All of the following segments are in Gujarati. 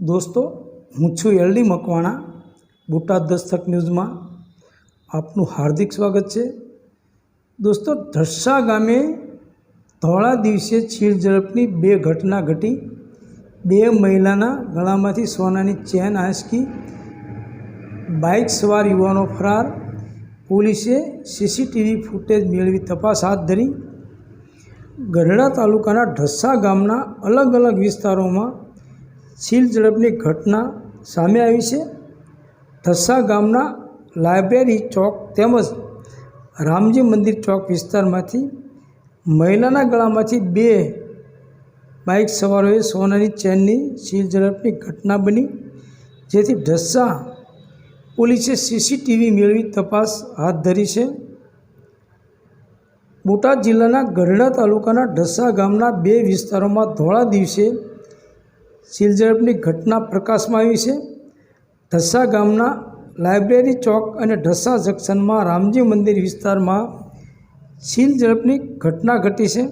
દોસ્તો, હું છું એલડી મકવાણા, બોટાદ દસ્તક ન્યૂઝમાં. આપનું હાર્દિક સ્વાગત છે. દોસ્તો ઢસા ગામે ધોળા દિવસે છીણ ઝડપની બે ઘટના ઘટી. બે મહિલાના ગળામાંથી સોનાની ચેન આંચકી. બાઇક સવાર યુવાનો ફરાર. પોલીસે સીસીટીવી ફૂટેજ મેળવી તપાસ હાથ ધરી. ગઢડા તાલુકાના ઢસા ગામના અલગ અલગ વિસ્તારોમાં છીલ ઝડપની ઘટના સામે આવી છે. ઢસા ગામના લાઇબ્રેરી ચોક તેમજ રામજી મંદિર ચોક વિસ્તારમાંથી મહિલાના ગળામાંથી બે બાઇક સવારોએ સોનાની ચેનની સીલ ઝડપની ઘટના બની, જેથી ઢસા પોલીસે સીસીટીવી મેળવી તપાસ હાથ ધરી છે. બોટાદ જિલ્લાના ગઢડા તાલુકાના ઢસા ગામના બે વિસ્તારોમાં ધોળા દિવસે સીલ ઝડપની ઘટના પ્રકાશમાં આવી છે. ઢસા ગામના લાઇબ્રેરી ચોક અને ઢસા જંકશનમાં રામજી મંદિર વિસ્તારમાં સીલ ઝડપની ઘટના ઘટી છે.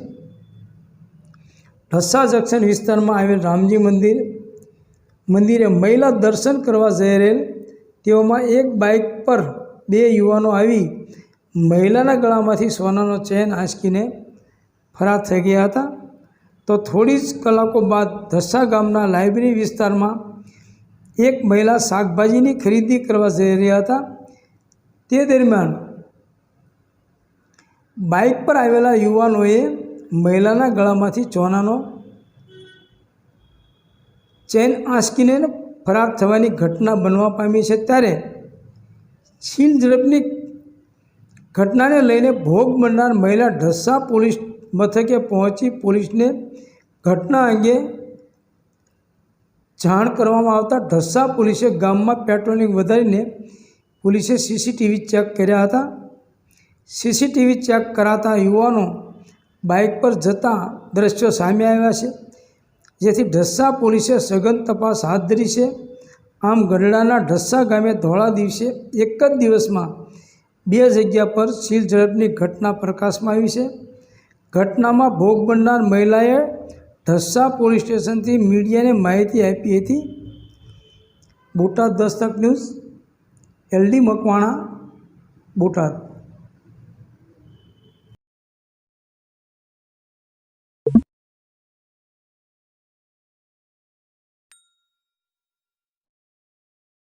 ઢસા જંકશન વિસ્તારમાં આવેલ રામજી મંદિર, મંદિરે મહિલા દર્શન કરવા જઈ રહેલ તેઓમાં એક બાઇક પર બે યુવાનો આવી મહિલાના ગળામાંથી સોનાનો ચેન આંચકીને ફરાર થઈ ગયા હતા. તો થોડી જ કલાકો બાદ ધસા ગામના લાઇબ્રેરી વિસ્તારમાં એક મહિલા શાકભાજીની ખરીદી કરવા જઈ રહ્યા હતા. તે દરમિયાન બાઇક પર આવેલા યુવાનોએ મહિલાના ગળામાંથી ચોનાનો ચેન આંચકીને ફરાર થવાની ઘટના બનવા પામી છે ત્યારે છીલ ઝડપની ઘટનાને લઈને ભોગ બનનાર મહિલા ઢસા પોલીસ મથકે પહોંચી પોલીસને ઘટના અંગે જાણ કરવામાં આવતા ઢસા પોલીસે ગામમાં પેટ્રોલિંગ વધારીને પોલીસે સીસીટીવી ચેક કર્યા હતા. સીસીટીવી ચેક કરાતા યુવાનો બાઇક પર જતા દ્રશ્યો સામે આવ્યા છે, જેથી ઢસા પોલીસે સઘન તપાસ હાથ ધરી છે. આમ ગઢડાના ઢસા ગામે ધોળા દિવસે એક જ દિવસમાં બે જગ્યા પર સીલ ઝડપની ઘટના પ્રકાશમાં આવી છે. ઘટનામાં ભોગ બનનાર મહિલાએ ધસ્સા પોલીસ સ્ટેશનથી મીડિયાને માહિતી આપી હતી. Botad Dastak news L D Makwana, Botad.